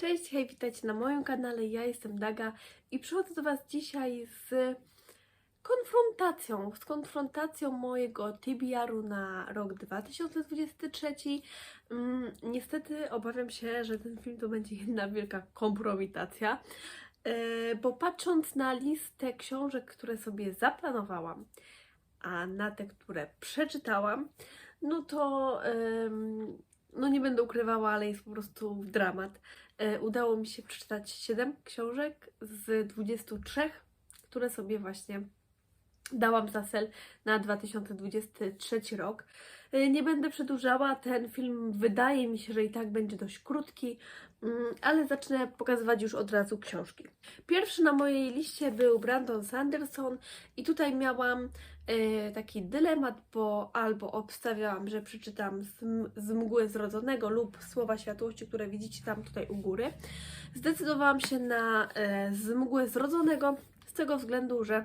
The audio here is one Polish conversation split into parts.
Cześć, hej, witajcie na moim kanale. Ja jestem Daga i przychodzę do Was dzisiaj z konfrontacją, z konfrontacją mojego TBR-u na rok 2023. Mm, niestety obawiam się, że ten film to będzie jedna wielka kompromitacja, e, bo patrząc na listę książek, które sobie zaplanowałam, a na te, które przeczytałam, no to no nie będę ukrywała, ale jest po prostu dramat. E, Udało mi się przeczytać 7 książek z 23, które sobie właśnie dałam za cel na 2023 rok. E, Nie będę przedłużała, ten film wydaje mi się, że i tak będzie dość krótki, mm, ale zacznę pokazywać już od razu książki. Pierwszy na mojej liście był Brandon Sanderson i tutaj miałam e, taki dylemat, bo albo obstawiałam, że przeczytam z, mgły zrodzonego lub słowa światłości, które widzicie tam tutaj u góry. Zdecydowałam się na e, z mgły zrodzonego z tego względu, że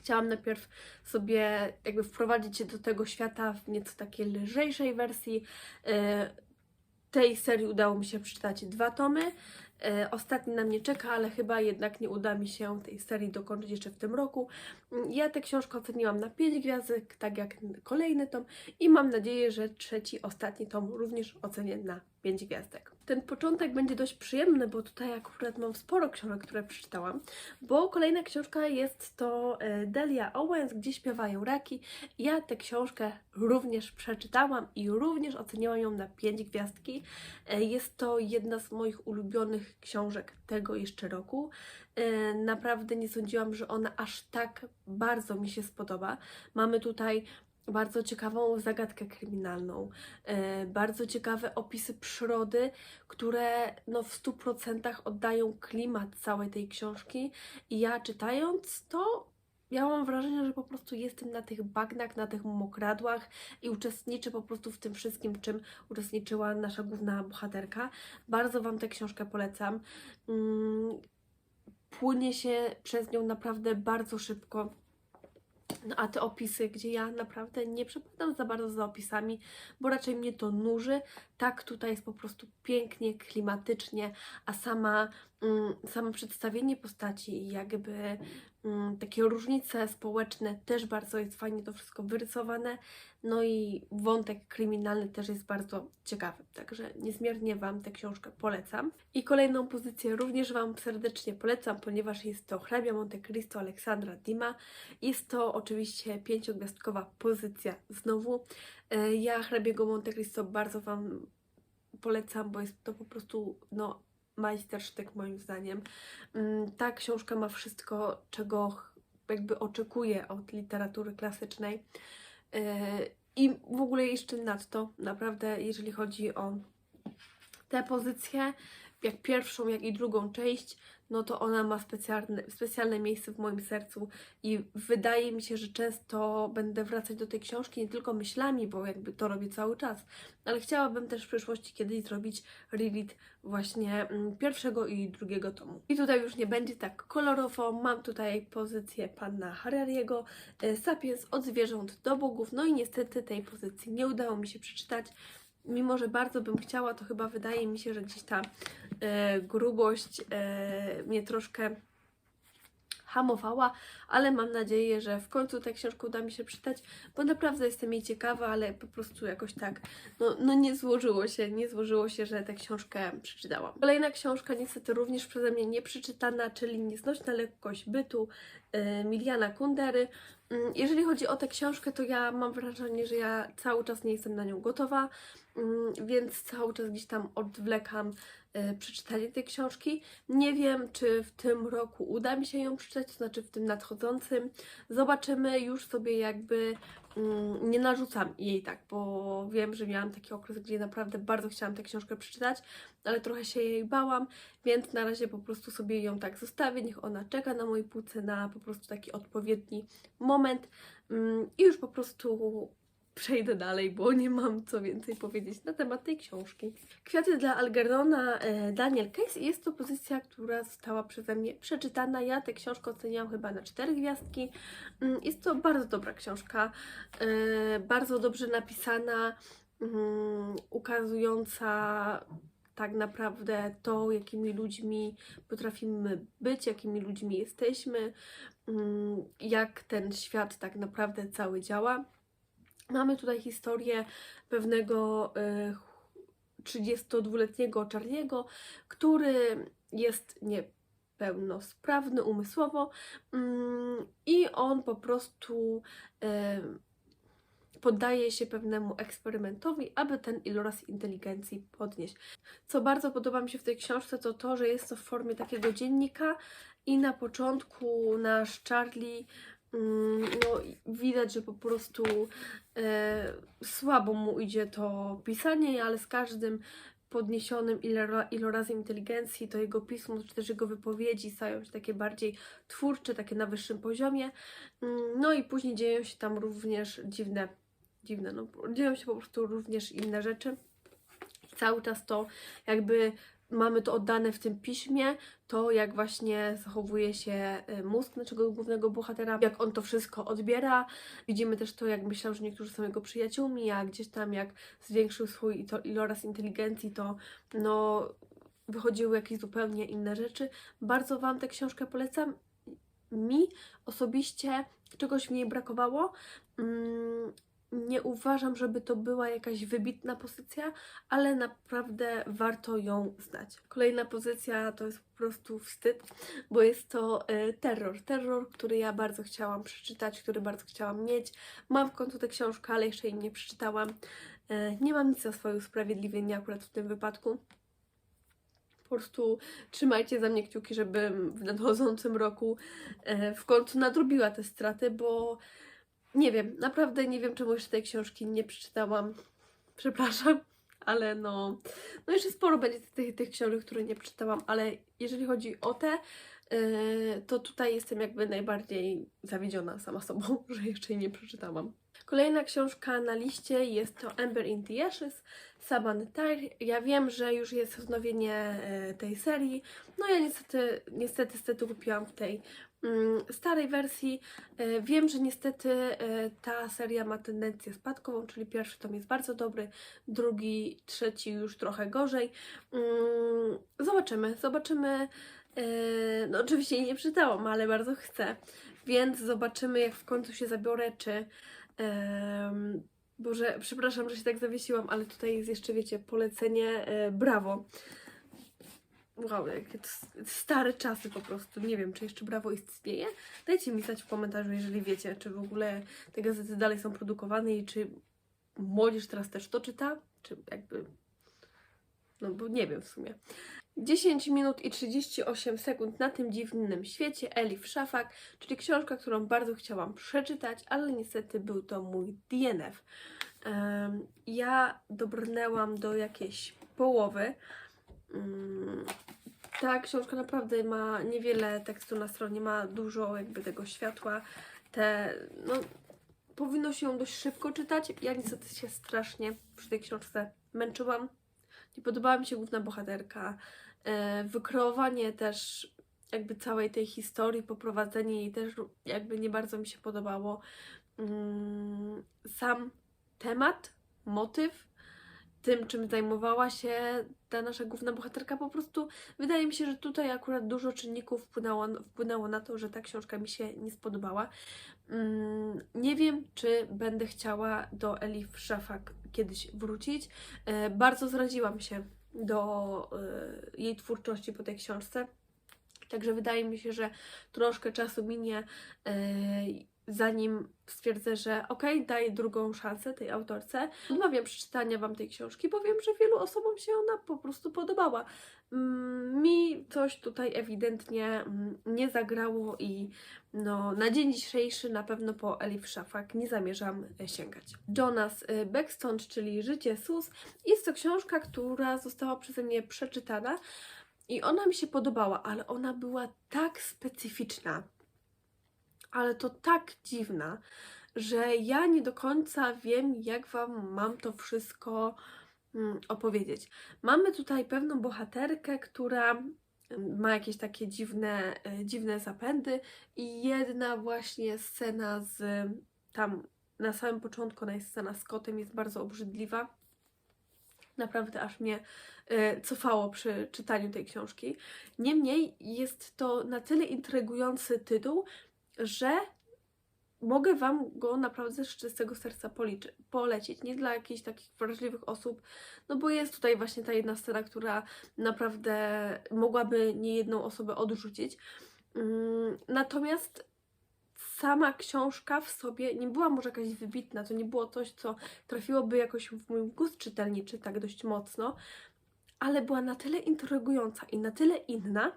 chciałam najpierw sobie jakby wprowadzić się do tego świata w nieco takiej lżejszej wersji. E, tej serii udało mi się przeczytać dwa tomy. E, Ostatni na mnie czeka, ale chyba jednak nie uda mi się tej serii dokończyć jeszcze w tym roku. Ja tę książkę oceniłam na 5 gwiazdek, tak jak kolejny tom i mam nadzieję, że trzeci, ostatni tom również ocenię na 5 gwiazdek. Ten początek będzie dość przyjemny, bo tutaj akurat mam sporo książek, które przeczytałam, bo kolejna książka jest to e, Delia Owens, gdzie śpiewają raki. Ja tę książkę również przeczytałam i również oceniłam ją na 5 gwiazdki. E, Jest to jedna z moich ulubionych książek tego jeszcze roku. E, Naprawdę nie sądziłam, że ona aż tak bardzo mi się spodoba. Mamy tutaj bardzo ciekawą zagadkę kryminalną, e, bardzo ciekawe opisy przyrody, które no, w 100% oddają klimat całej tej książki. I ja czytając to, ja mam wrażenie, że po prostu jestem na tych bagnach, na tych mokradłach i uczestniczę po prostu w tym wszystkim, czym uczestniczyła nasza główna bohaterka. Bardzo Wam tę książkę polecam. Mm, Płynie się przez nią naprawdę bardzo szybko. No a te opisy, gdzie ja naprawdę nie przepadam za bardzo za opisami, bo raczej mnie to nuży. Tak, tutaj jest po prostu pięknie, klimatycznie, a sama, samo przedstawienie postaci jakby mm, takie różnice społeczne też bardzo jest fajnie to wszystko wyrysowane. No i wątek kryminalny też jest bardzo ciekawy, także niezmiernie Wam tę książkę polecam. I kolejną pozycję również Wam serdecznie polecam, ponieważ jest to Hrabia Monte Cristo Aleksandra Dima. Jest to oczywiście pięciogwiazdkowa pozycja znowu. E, Ja hrabiego Monte Cristo bardzo Wam polecam, bo jest to po prostu no, majstersztyk moim zdaniem. Mm, Ta książka ma wszystko, czego jakby oczekuję od literatury klasycznej. E, I w ogóle jeszcze nadto, naprawdę, jeżeli chodzi o tę pozycję, jak pierwszą, jak i drugą część, no to ona ma specjalne, specjalne miejsce w moim sercu i wydaje mi się, że często będę wracać do tej książki nie tylko myślami, bo jakby to robię cały czas, ale chciałabym też w przyszłości kiedyś zrobić reread właśnie mm, pierwszego i drugiego tomu. I tutaj już nie będzie tak kolorowo, mam tutaj pozycję pana Harariego, e, Sapiens od zwierząt do bogów, no i niestety tej pozycji nie udało mi się przeczytać, mimo że bardzo bym chciała, to chyba wydaje mi się, że gdzieś ta grubość e, mnie troszkę hamowała, ale mam nadzieję, że w końcu tę książkę uda mi się przeczytać, bo naprawdę jestem jej ciekawa, ale po prostu jakoś tak, no, no nie złożyło się, nie złożyło się, że tę książkę przeczytałam. Kolejna książka, niestety również przeze mnie nie przeczytana, czyli Nieznośna lekkość bytu e, Miliana Kundery. Mm, Jeżeli chodzi o tę książkę, to ja mam wrażenie, że ja cały czas nie jestem na nią gotowa, mm, więc cały czas gdzieś tam odwlekam przeczytanie tej książki. Nie wiem, czy w tym roku uda mi się ją przeczytać, to znaczy w tym nadchodzącym. Zobaczymy, już sobie jakby mm, nie narzucam jej tak, bo wiem, że miałam taki okres, gdzie naprawdę bardzo chciałam tę książkę przeczytać, ale trochę się jej bałam, więc na razie po prostu sobie ją tak zostawię, niech ona czeka na mojej półce na po prostu taki odpowiedni moment mm, i już po prostu przejdę dalej, bo nie mam co więcej powiedzieć na temat tej książki. Kwiaty dla Algernona e, Daniel Case jest to pozycja, która została przeze mnie przeczytana. Ja tę książkę oceniałam chyba na cztery gwiazdki. Mm, Jest to bardzo dobra książka, e, bardzo dobrze napisana, mm, ukazująca tak naprawdę to, jakimi ludźmi potrafimy być, jakimi ludźmi jesteśmy, mm, jak ten świat tak naprawdę cały działa. Mamy tutaj historię pewnego e, 32-letniego Czarniego, który jest niepełnosprawny umysłowo mm, i on po prostu e, poddaje się pewnemu eksperymentowi, aby ten iloraz inteligencji podnieść. Co bardzo podoba mi się w tej książce, to to, że jest to w formie takiego dziennika i na początku nasz Charlie no, widać, że po prostu e, słabo mu idzie to pisanie, ale z każdym podniesionym ilora- ilorazem inteligencji to jego pismo, czy też jego wypowiedzi stają się takie bardziej twórcze, takie na wyższym poziomie. Mm, No i później dzieją się tam również dziwne, dziwne, no dzieją się po prostu również inne rzeczy. Cały czas to jakby mamy to oddane w tym piśmie, to jak właśnie zachowuje się y, mózg naszego głównego bohatera, jak on to wszystko odbiera. Widzimy też to, jak myślał, że niektórzy są jego przyjaciółmi, a gdzieś tam jak zwiększył swój iloraz inteligencji, to no wychodziły jakieś zupełnie inne rzeczy. Bardzo Wam tę książkę polecam. Mi osobiście czegoś w niej brakowało. Mm, nie uważam, żeby to była jakaś wybitna pozycja, ale naprawdę warto ją znać. Kolejna pozycja to jest po prostu wstyd, bo jest to e, terror. Terror, który ja bardzo chciałam przeczytać, który bardzo chciałam mieć. Mam w końcu tę książkę, ale jeszcze jej nie przeczytałam. E, nie mam nic za swoje usprawiedliwienie akurat w tym wypadku. Po prostu trzymajcie za mnie kciuki, żebym w nadchodzącym roku e, w końcu nadrobiła te straty, bo nie wiem, naprawdę nie wiem, czemu jeszcze tej książki nie przeczytałam. Przepraszam, ale no, no jeszcze sporo będzie tych, tych książek, które nie przeczytałam, ale jeżeli chodzi o te, yy, to tutaj jestem jakby najbardziej zawiedziona sama sobą, że jeszcze jej nie przeczytałam. Kolejna książka na liście jest to Ember in the Ashes, Saban Tyre. Ja wiem, że już jest wznowienie e, tej serii. No ja niestety, niestety, niestety kupiłam w tej starej wersji. E, Wiem, że niestety e, ta seria ma tendencję spadkową, czyli pierwszy tom jest bardzo dobry, drugi, trzeci już trochę gorzej. Mm, Zobaczymy, zobaczymy. E, No oczywiście nie czytałam, ale bardzo chcę, więc zobaczymy jak w końcu się zabiorę, czy Boże, przepraszam, że się tak zawiesiłam, ale tutaj jest jeszcze, wiecie, polecenie Brawo. Wow, jakie to stare czasy po prostu. Nie wiem, czy jeszcze Brawo istnieje. Dajcie mi znać w komentarzu, jeżeli wiecie, czy w ogóle te gazety dalej są produkowane i czy młodzież teraz też to czyta, czy jakby... No bo nie wiem w sumie. 10 minut i 38 sekund na tym dziwnym świecie Elif Szafak, czyli książka, którą bardzo chciałam przeczytać, ale niestety był to mój DNF. Em, ja dobrnęłam do jakiejś połowy. Mm, Ta książka naprawdę ma niewiele tekstu na stronie, ma dużo jakby tego światła. Te, no, powinno się ją dość szybko czytać. Ja niestety się strasznie przy tej książce męczyłam. Nie podobała mi się główna bohaterka. E, wykreowanie też jakby całej tej historii, poprowadzenie jej też jakby nie bardzo mi się podobało. Mm, Sam temat, motyw, tym czym zajmowała się ta nasza główna bohaterka, po prostu wydaje mi się, że tutaj akurat dużo czynników wpłynęło, wpłynęło na to, że ta książka mi się nie spodobała. Mm, Nie wiem, czy będę chciała do Elif Szafak kiedyś wrócić. E, Bardzo zraziłam się do e, jej twórczości po tej książce. Także wydaje mi się, że troszkę czasu minie, e, zanim stwierdzę, że okej, daję drugą szansę tej autorce. Odmawiam przeczytania Wam tej książki, bo wiem, że wielu osobom się ona po prostu podobała. Mm, Mi coś tutaj ewidentnie mm, nie zagrało i no, na dzień dzisiejszy na pewno po Elif Szafak nie zamierzam e, sięgać. Jonas e, Beckstond, czyli Życie Sus, jest to książka, która została przeze mnie przeczytana i ona mi się podobała, ale ona była tak specyficzna, ale to tak dziwna, że ja nie do końca wiem, jak Wam mam to wszystko mm, opowiedzieć. Mamy tutaj pewną bohaterkę, która mm, ma jakieś takie dziwne, e, dziwne zapędy i jedna właśnie scena z tam na samym początku, ona jest scena z kotem, jest bardzo obrzydliwa. Naprawdę aż mnie e, cofało przy czytaniu tej książki. Niemniej jest to na tyle intrygujący tytuł, że mogę Wam go naprawdę z czystego serca policzy, polecić. Nie dla jakichś takich wrażliwych osób, no bo jest tutaj właśnie ta jedna scena, która naprawdę mogłaby niejedną osobę odrzucić. Mm, Natomiast sama książka w sobie nie była może jakaś wybitna, to nie było coś, co trafiłoby jakoś w mój gust czytelniczy tak dość mocno, ale była na tyle intrygująca i na tyle inna,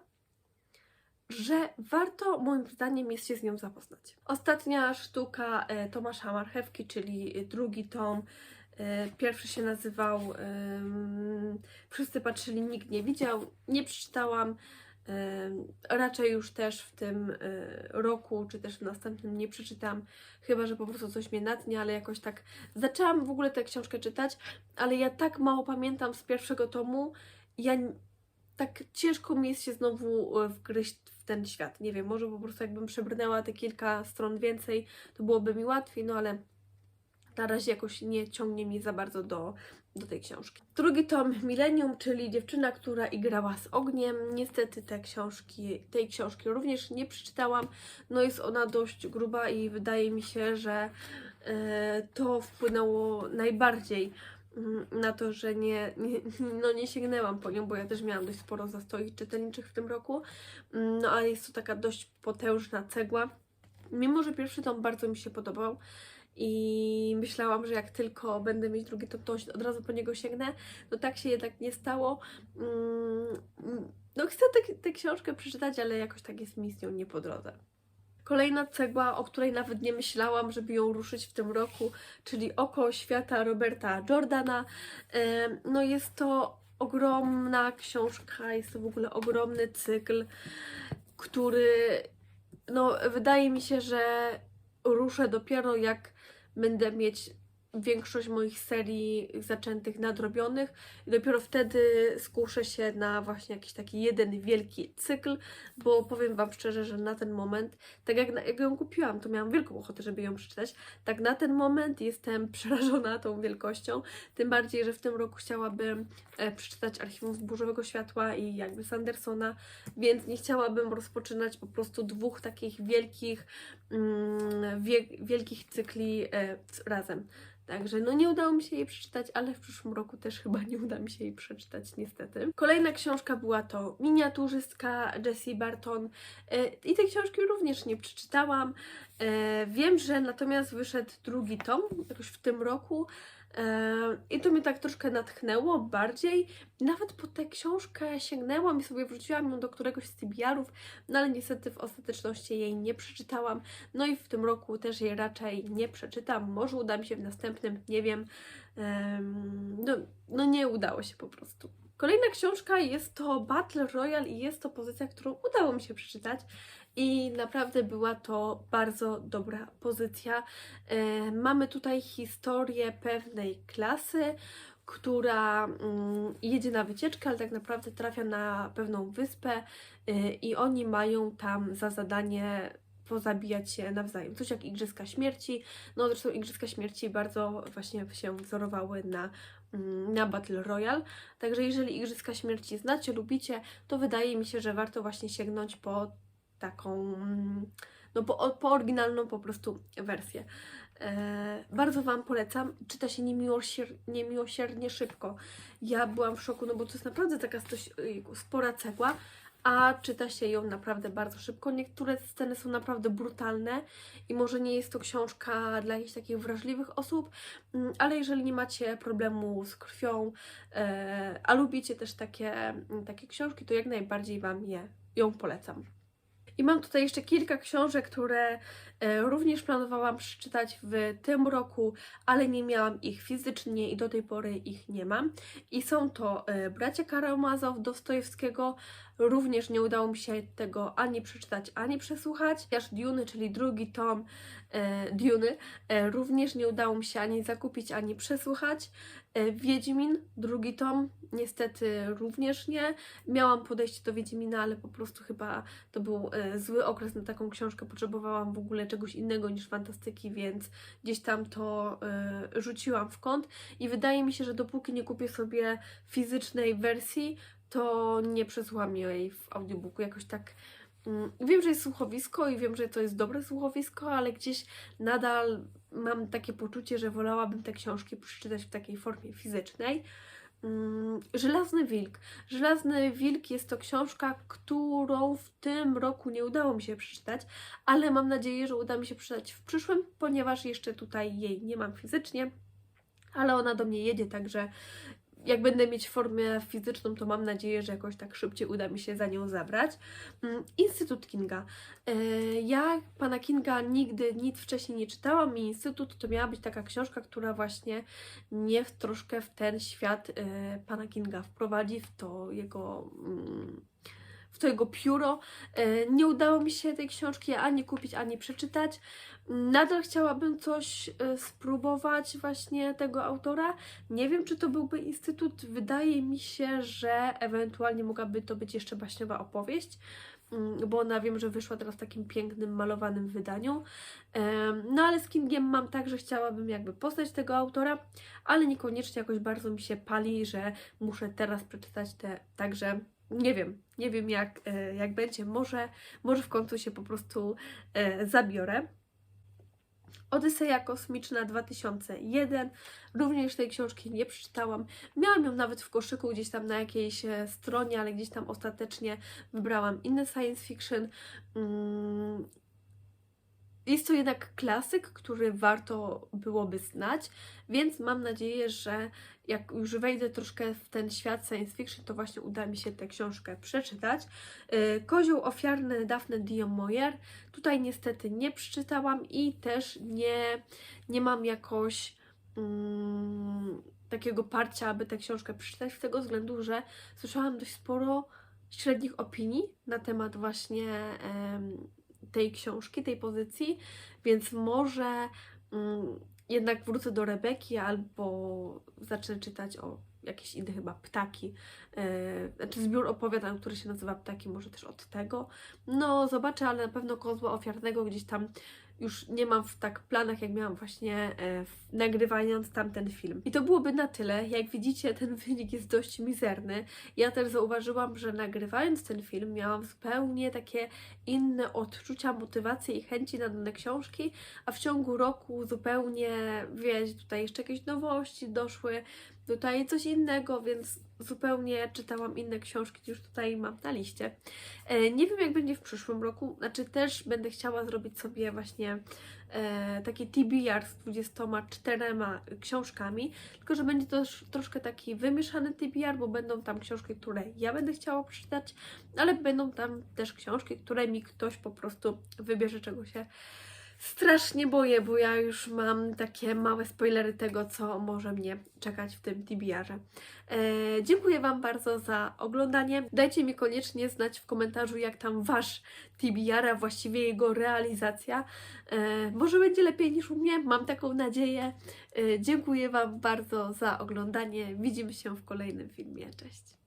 że warto moim zdaniem jest się z nią zapoznać. Ostatnia sztuka e, Tomasza Marchewki, czyli drugi tom. E, Pierwszy się nazywał Wszyscy patrzyli, nikt nie widział. Nie przeczytałam. Raczej już też w tym e, roku, czy też w następnym nie przeczytam, chyba że po prostu coś mnie natnie, ale jakoś tak zaczęłam w ogóle tę książkę czytać, ale ja tak mało pamiętam z pierwszego tomu. Ja tak ciężko mi jest się znowu e, wgryźć ten świat. Nie wiem, może po prostu jakbym przebrnęła te kilka stron więcej, to byłoby mi łatwiej, no ale na razie jakoś nie ciągnie mnie za bardzo do, do tej książki. Drugi tom Millennium, czyli dziewczyna, która igrała z ogniem. Niestety te książki, tej książki również nie przeczytałam. No jest ona dość gruba i wydaje mi się, że e, to wpłynęło najbardziej na to, że nie, nie, no nie sięgnęłam po nią, bo ja też miałam dość sporo zastoi czytelniczych w tym roku. Mm, No ale jest to taka dość potężna cegła. Mimo, że pierwszy tom bardzo mi się podobał i myślałam, że jak tylko będę mieć drugi tom, to od razu po niego sięgnę, no tak się jednak nie stało. Mm, No chcę tę tę książkę przeczytać, ale jakoś tak jest mi z nią nie po drodze. Kolejna cegła, o której nawet nie myślałam, żeby ją ruszyć w tym roku, czyli Oko Świata Roberta Jordana. No jest to ogromna książka, jest to w ogóle ogromny cykl, który no wydaje mi się, że ruszę dopiero jak będę mieć większość moich serii zaczętych nadrobionych i dopiero wtedy skuszę się na właśnie jakiś taki jeden wielki cykl, bo powiem Wam szczerze, że na ten moment, tak jak, na, jak ją kupiłam, to miałam wielką ochotę, żeby ją przeczytać, tak na ten moment jestem przerażona tą wielkością, tym bardziej, że w tym roku chciałabym e, przeczytać Archiwum Zburzowego Światła i jakby Sandersona, więc nie chciałabym rozpoczynać po prostu dwóch takich wielkich, mm, wie, wielkich cykli e, razem. Także no nie udało mi się jej przeczytać, ale w przyszłym roku też chyba nie uda mi się jej przeczytać niestety. Kolejna książka była to Miniaturzystka Jessie Barton e, i tej książki również nie przeczytałam. E, Wiem, że natomiast wyszedł drugi tom jakoś w tym roku i to mnie tak troszkę natchnęło bardziej. Nawet po tę książkę sięgnęłam i sobie wrzuciłam ją do któregoś z tybiarów, no ale niestety w ostateczności jej nie przeczytałam. No i w tym roku też jej raczej nie przeczytam. Może uda mi się w następnym, nie wiem. Em, no, no nie udało się po prostu. Kolejna książka jest to Battle Royale i jest to pozycja, którą udało mi się przeczytać. I naprawdę była to bardzo dobra pozycja. E, mamy tutaj historię pewnej klasy, która mm, jedzie na wycieczkę, ale tak naprawdę trafia na pewną wyspę y, i oni mają tam za zadanie pozabijać się nawzajem. Coś jak Igrzyska Śmierci. No zresztą Igrzyska Śmierci bardzo właśnie się wzorowały na, mm, na Battle Royale. Także jeżeli Igrzyska Śmierci znacie, lubicie, to wydaje mi się, że warto właśnie sięgnąć po taką, mm, no po, po oryginalną po prostu wersję. E, bardzo Wam polecam. Czyta się niemiłosier- niemiłosiernie szybko. Ja byłam w szoku, no bo to jest naprawdę taka ojejku, spora cegła, a czyta się ją naprawdę bardzo szybko. Niektóre sceny są naprawdę brutalne i może nie jest to książka dla jakichś takich wrażliwych osób, mm, ale jeżeli nie macie problemu z krwią, e, a lubicie też takie, mm, takie książki, to jak najbardziej Wam je, ją polecam. I mam tutaj jeszcze kilka książek, które również planowałam przeczytać w tym roku, ale nie miałam ich fizycznie i do tej pory ich nie mam. I są to e, Bracia Karamazow Dostojewskiego. Również nie udało mi się tego ani przeczytać, ani przesłuchać. Aż Duny, czyli drugi tom e, Duny, e, również nie udało mi się ani zakupić, ani przesłuchać. E, Wiedźmin, drugi tom, niestety również nie. Miałam podejście do Wiedźmina, ale po prostu chyba to był e, zły okres na taką książkę. Potrzebowałam w ogóle czegoś innego niż fantastyki, więc gdzieś tam to e, rzuciłam w kąt. I wydaje mi się, że dopóki nie kupię sobie fizycznej wersji, to nie przesłucham jej w audiobooku. Jakoś tak. mm, Wiem, że jest słuchowisko i wiem, że to jest dobre słuchowisko, ale gdzieś nadal mam takie poczucie, że wolałabym te książki przeczytać w takiej formie fizycznej. Mm, Żelazny Wilk. Żelazny Wilk jest to książka, którą w tym roku nie udało mi się przeczytać, ale mam nadzieję, że uda mi się przeczytać w przyszłym, ponieważ jeszcze tutaj jej nie mam fizycznie, ale ona do mnie jedzie, także jak będę mieć formę fizyczną, to mam nadzieję, że jakoś tak szybciej uda mi się za nią zabrać. Mm, Instytut Kinga. E, Ja pana Kinga nigdy nic wcześniej nie czytałam i Instytut to miała być taka książka, która właśnie mnie w, troszkę w ten świat e, pana Kinga wprowadzi, w to jego. W to jego pióro. E, Nie udało mi się tej książki ani kupić, ani przeczytać. Nadal chciałabym coś e, spróbować właśnie tego autora. Nie wiem, czy to byłby Instytut. Wydaje mi się, że ewentualnie mogłaby to być jeszcze baśniowa opowieść, mm, bo ona wiem, że wyszła teraz w takim pięknym, malowanym wydaniu. Em, No ale z Kingiem mam tak, że chciałabym jakby poznać tego autora, ale niekoniecznie jakoś bardzo mi się pali, że muszę teraz przeczytać te, także nie wiem, nie wiem jak, e, jak będzie, może, może w końcu się po prostu e, zabiorę. Odyseja Kosmiczna 2001. Również tej książki nie przeczytałam. Miałam ją nawet w koszyku gdzieś tam na jakiejś e, stronie, ale gdzieś tam ostatecznie wybrałam inny science fiction. Jest to jednak klasyk, który warto byłoby znać, więc mam nadzieję, że jak już wejdę troszkę w ten świat science fiction, to właśnie uda mi się tę książkę przeczytać. E, Kozioł ofiarny Daphne Dion Moyer. Tutaj niestety nie przeczytałam i też nie, nie mam jakoś mm, takiego parcia, aby tę książkę przeczytać, z tego względu, że słyszałam dość sporo średnich opinii na temat właśnie em, tej książki, tej pozycji, więc może mm, jednak wrócę do Rebeki albo zacznę czytać o jakieś inne chyba ptaki, e, znaczy zbiór opowiadań, który się nazywa Ptaki, może też od tego. No zobaczę, ale na pewno Kozła Ofiarnego gdzieś tam już nie mam w tak planach, jak miałam właśnie e, nagrywając tamten film. I to byłoby na tyle. Jak widzicie, ten wynik jest dość mizerny. Ja też zauważyłam, że nagrywając ten film miałam zupełnie takie inne odczucia, motywacje i chęci na dane książki, a w ciągu roku zupełnie, wiecie, tutaj jeszcze jakieś nowości doszły, tutaj coś innego, więc zupełnie czytałam inne książki niż tutaj mam na liście. E, Nie wiem, jak będzie w przyszłym roku. Znaczy, też będę chciała zrobić sobie właśnie e, taki TBR z 24 książkami, tylko że będzie to troszkę taki wymieszany TBR, bo będą tam książki, które ja będę chciała przeczytać, ale będą tam też książki, które mi ktoś po prostu wybierze, czego się strasznie boję, bo ja już mam takie małe spoilery tego, co może mnie czekać w tym TBR-ze. E, dziękuję Wam bardzo za oglądanie. Dajcie mi koniecznie znać w komentarzu, jak tam Wasz TBR, a właściwie jego realizacja. E, może będzie lepiej niż u mnie, mam taką nadzieję. E, dziękuję Wam bardzo za oglądanie. Widzimy się w kolejnym filmie. Cześć!